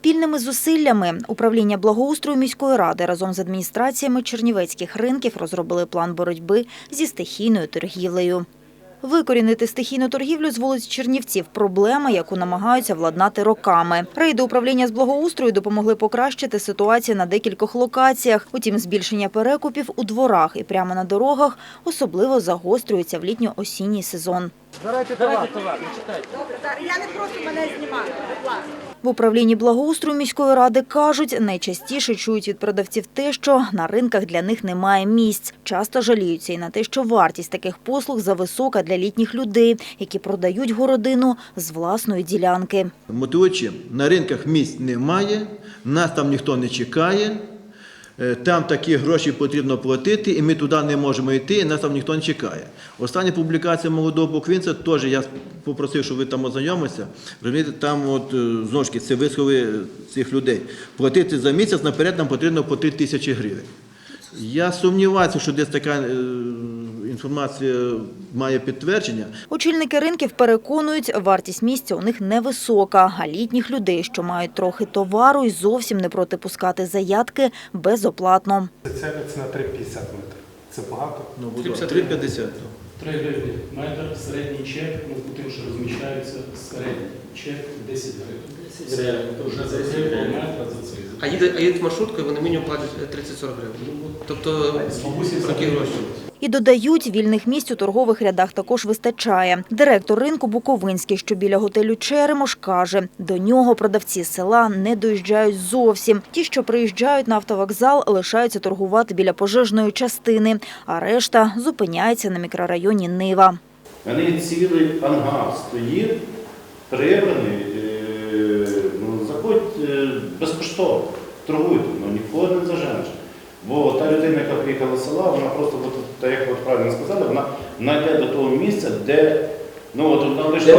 Спільними зусиллями управління благоустрою міської ради разом з адміністраціями чернівецьких ринків розробили план боротьби зі стихійною торгівлею. Викорінити стихійну торгівлю з вулиць Чернівців – проблема, яку намагаються владнати роками. Рейди управління з благоустрою допомогли покращити ситуацію на декількох локаціях. Утім, збільшення перекупів у дворах і прямо на дорогах особливо загострюється в літньо-осінній сезон. Давайте товар, не читайте. Я не прошу мене знімати, будь ласка. В управлінні благоустрою міської ради кажуть, найчастіше чують від продавців те, що на ринках для них немає місць. Часто жаліються і на те, що вартість таких послуг зависока для літніх людей, які продають городину з власної ділянки. Мотивуючи, на ринках місць немає, нас там ніхто не чекає, там такі гроші потрібно платити, і ми туди не можемо йти, і нас там ніхто не чекає. Остання публікація молодого поквінця, теж я попросив, щоб ви там ознайомилися. Розумієте, там от е, знову ж таки, це вислови цих людей. Платити за місяць наперед нам потрібно по 3 тисячі гривень. Я сумніваюся, що десь така е, інформація має підтвердження. Очільники ринків переконують, вартість місця у них невисока, а літніх людей, що мають трохи товару, й зовсім не проти пускати заявки безоплатно. Це ціна на 3,50 метрів. Це багато. Ну, будь ласка, 3,50. 3 гривні метр, середній чек, ну, тим, що розміщаються, середній чек 10 гривень. 10 гривень. Вже за гривень. А їде, а їдуть маршруткою, вони мінімум платять е, 30-40 гривень. Тобто Бабусі такі гроші. І додають, вільних місць у торгових рядах також вистачає. Директор ринку Буковинський, що біля готелю Черемош, каже, до нього продавці з села не доїжджають зовсім. Ті, що приїжджають на автовокзал, лишаються торгувати біля пожежної частини, а решта зупиняється на мікрорайоні Нива. Вони цілий ангар стоїть, прибраний, безкоштовно, торгуйте, ну нікого не заженеш. Бо та людина, яка приїхала з села, вона просто, так як от правильно сказали, вона вона йде до того місця, де ну от вона лише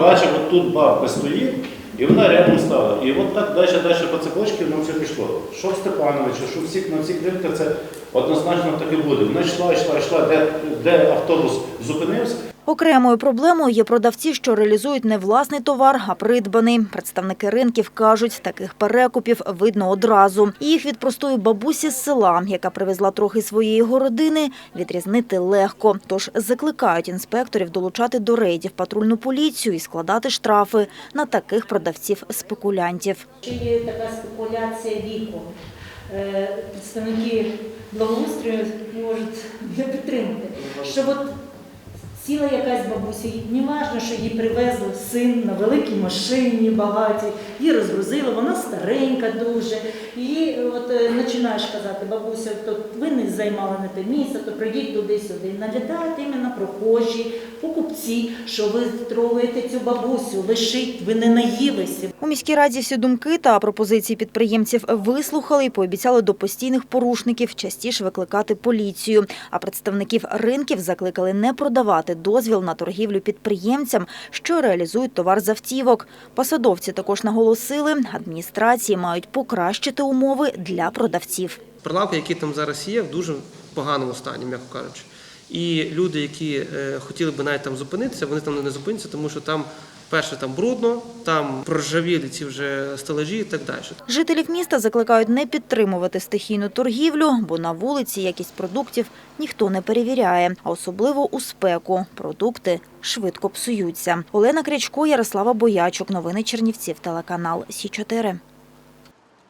бачиш, от тут бабка стоїть, і вона рядом стала. І от так далі, далі по цепочці воно все пішло. Що в Степановича, що всіх на всіх ринках це однозначно так і буде. Вона йшла, йшла, йшла, де, де автобус зупинився. Окремою проблемою є продавці, що реалізують не власний товар, а придбаний. Представники ринків кажуть, таких перекупів видно одразу. Їх від простої бабусі з села, яка привезла трохи своєї городини, відрізнити легко. Тож закликають інспекторів долучати до рейдів патрульну поліцію і складати штрафи на таких продавців-спекулянтів. Чи є така спекуляція віком? Е, Представники благоустрою можуть не підтримати. Що от сіла якась бабуся, і не важливо, що її привезли син на великій машині багатій, її розгрузили, вона старенька дуже. І от е, починаєш казати, бабуся, то ви не займали на те місце, то прийдіть туди-сюди. Налітають іменно прохожі, покупці, що ви трогаєте цю бабусю, лишіть, ви не наїлися. У міській раді всі думки та пропозиції підприємців вислухали і пообіцяли до постійних порушників частіше викликати поліцію. А представників ринків закликали не продавати дозвіл на торгівлю підприємцям, що реалізують товар з автівок. Посадовці також наголосили, адміністрації мають покращити умови для продавців. прилавки, які там зараз є, в дуже поганому стані, м'яко кажучи. І люди, які е, хотіли би навіть там зупинитися, вони там не зупиняться, тому що там перше там брудно, там проржавілі ці вже стелажі і так далі. Жителів міста закликають не підтримувати стихійну торгівлю, бо на вулиці якість продуктів ніхто не перевіряє, а особливо у спеку продукти швидко псуються. Олена Крячко, Ярослава Боячук. Новини Чернівців. Телеканал Сі 4